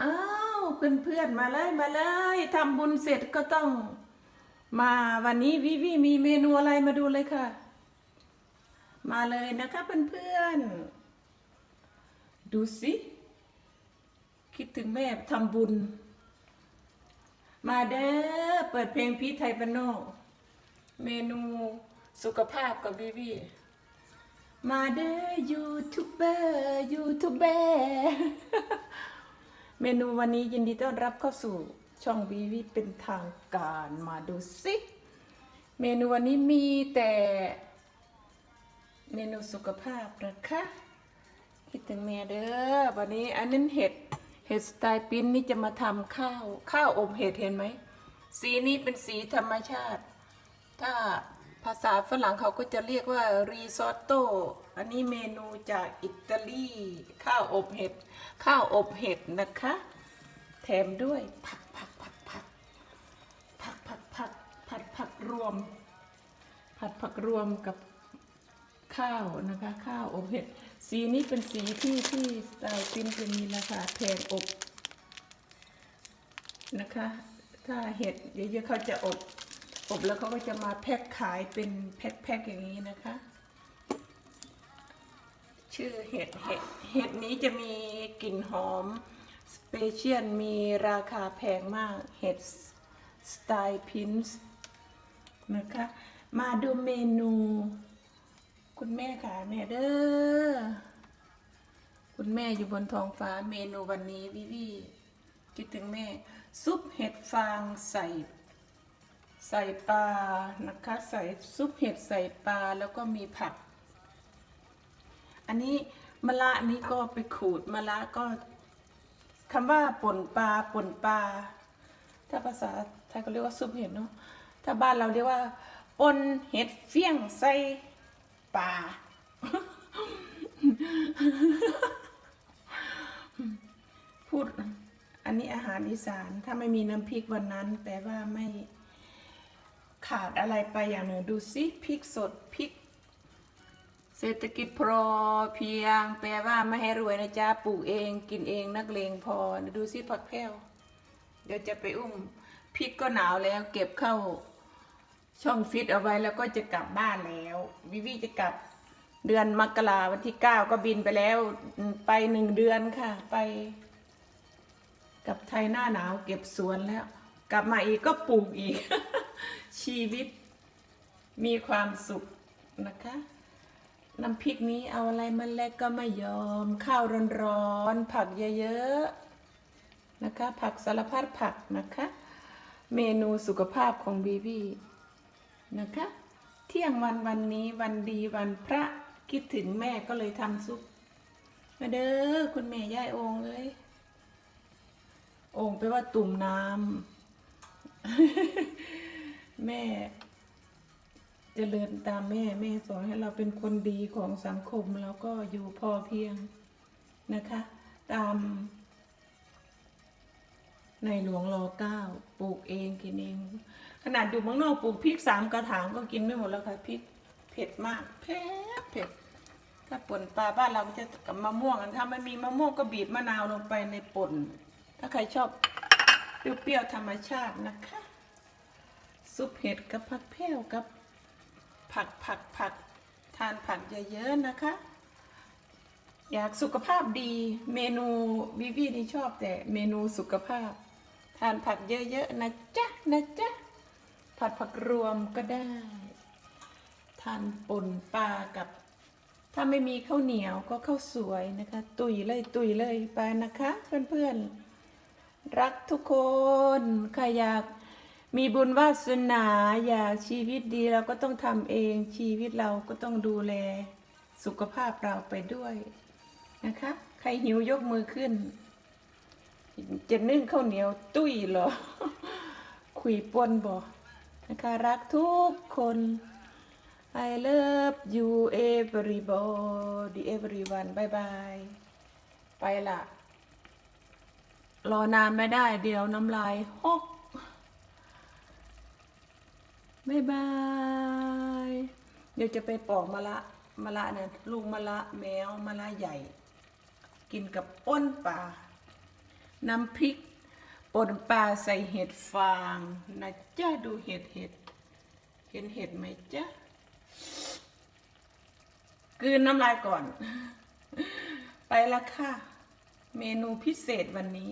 อ้าวเพื่อนๆมาเลยมาเลยทำบุญเสร็จก็ต้อง มาวันนี้วิวีมีเมนูอะไรมาดูเลยค่ะ มาเลยนะคะเพื่อนๆดูสิคิดถึงแม่ทำบุญ มาเด้อเปิดเพลงพีชไทยปนโนเมนูสุขภาพกับวิวีมาเด้อยูทูบเบอร์ยูทูบเบอร์ เมนูวันนี้ยินดีต้อนรับเข้าสู่ช่องวีวีเป็นทางการมาดูสิเมนูวันนี้มีแต่เมนูสุขภาพนะคะคิดถึงแม่เด้อวันนี้อันนั้นเห็ดเห็ดสไตล์ปิ้นนี่จะมาทำข้าวข้าวอบเห็ดเห็นไหมสีนี้เป็นสีธรรมชาติ ถ้า ภาษาฝรั่งเขาก็จะเรียกว่ารีซอตโตอันนี้เมนูจากอิตาลีข้าวอบเห็ด ข้าวอบเห็ดนะคะ แถมด้วยผักผักผักผักผักผักผักผัดผักรวม ผัดผักรวมกับข้าวนะคะ ข้าวอบเห็ด สีนี้เป็นสีที่ที่สไตล์ฟินจะมีราคาแพงอบนะคะ ถ้าเห็ดเยอะๆเขาจะอบ อบแล้วเขาก็จะมาแพ็คขายเป็นแพ็คๆอย่างนี้นะคะ ชื่อเห็ดเห็ดเห็ดนี้จะมีกลิ่นหอมสเปเชียลมีราคาแพงมากเห็ดสไตล์พินส์นะคะ มาดูเมนู คุณแม่ค่ะแม่เด้อคุณแม่อยู่บนท้องฟ้าเมนูวันนี้วิวีคิดถึงแม่ ซุปเห็ดฟางใส่ ใส่ปลานะคะ ใส่ซุปเห็ดใส่ปลาแล้วก็มีผัก อันนี้มะละนี้ก็ไปขูดมะละก็คำว่าป่นปลาป่นปลา ถ้าภาษาไทยก็เรียกว่าซุปเห็ดเนาะถ้าบ้านเราเรียกว่าป่นเห็ดเฟี้ยงใส่ปลาพูดอันนี้อาหารอีสานถ้าไม่มีน้ำพริกวันนั้นแปลว่าไม่ ขาดอะไรไปอย่างหนึ่งดูสิพริกสดพริก เศรษฐกิจพอเพียง แปลว่าไม่ให้รวยนะจ๊ะปลูกเองกินเองนักเลงพอดูสิผักแพรวเดี๋ยวจะไปอุ้มพริกก็หนาวแล้ว เก็บเข้าช่องฟิตเอาไว้แล้วก็จะกลับบ้านแล้ววิวีจะกลับเดือนมกราวันที่เก้าก็บินไปแล้วไปหนึ่งเดือนค่ะ ไป กับไทยหน้าหนาวเก็บสวนแล้ว กลับมาอีกก็ปลูกอีก ชีวิตมีความสุขนะคะ น้ำพริกนี้เอาอะไรมาแลกก็ไม่ยอม ข้าวร้อนๆ ผักเยอะๆ นะคะ ผักสารพัดผักนะคะ เมนูสุขภาพของบีบีนะคะ เที่ยงวันวันนี้วันดีวันพระคิดถึงแม่ก็เลยทำซุปมาเด้อคุณแม่ย่ายองเอ้ยองแปว่าตุ่มน้ำ แม่เจริญตามแม่แม่สอนให้เราเป็นคนดีของสังคมแล้วก็อยู่พอเพียงนะคะ ตาม ในหลวงรอเก้าปลูกเองกินเอง ขนาดอยู่เมืองนอกปลูกพริกสามกระถางก็กินไม่หมดแล้วค่ะพริกเผ็ดมากเผ็ดเผ็ดถ้าป่นปลาบ้านเราจะกับมะม่วงถ้าไม่มีมะม่วงก็บีบมะนาวลงไปในป่น ถ้าใครชอบเปรี้ยวๆธรรมชาตินะคะ ซุปเห็ดกับผักแพรวกับผักผักผักทานผักเยอะๆนะคะ อยากสุขภาพดีเมนูวิวีนี่ชอบแต่เมนูสุขภาพ ทานผักเยอะๆนะจ๊ะนะจ๊ะผัดผักรวมก็ได้ ทานป่นปลากับ ถ้าไม่มีข้าวเหนียวก็ข้าวสวยนะคะ ตุยเลยตุยเลยไปนะคะ เพื่อนๆ รักทุกคนใครอยาก มีบุญวาสนาอยากชีวิตดีเราก็ต้องทำเองชีวิตเราก็ต้องดูแลสุขภาพเราไปด้วยนะคะ ใครหิวยกมือขึ้น จะนึ่งข้าวเหนียวตุ้ยเหรอ คุยปนบอกนะคะรักทุกคน I love you everybody everyone bye bye ไปละรอนานไม่ได้เดี๋ยวน้ำลายหก บายบาย เดี๋ยวจะไปปอกมะละมะละเนี่ยลูกมะละแมวมะละใหญ่ กินกับอ้นปลาน้ำพริกป่นปลาใส่เห็ดฟางนะจ้าดูเห็ดเห็ดเห็นเห็ดไหมจ๊ะกลืนน้ำลายก่อน ไปละค่ะ เมนูพิเศษวันนี้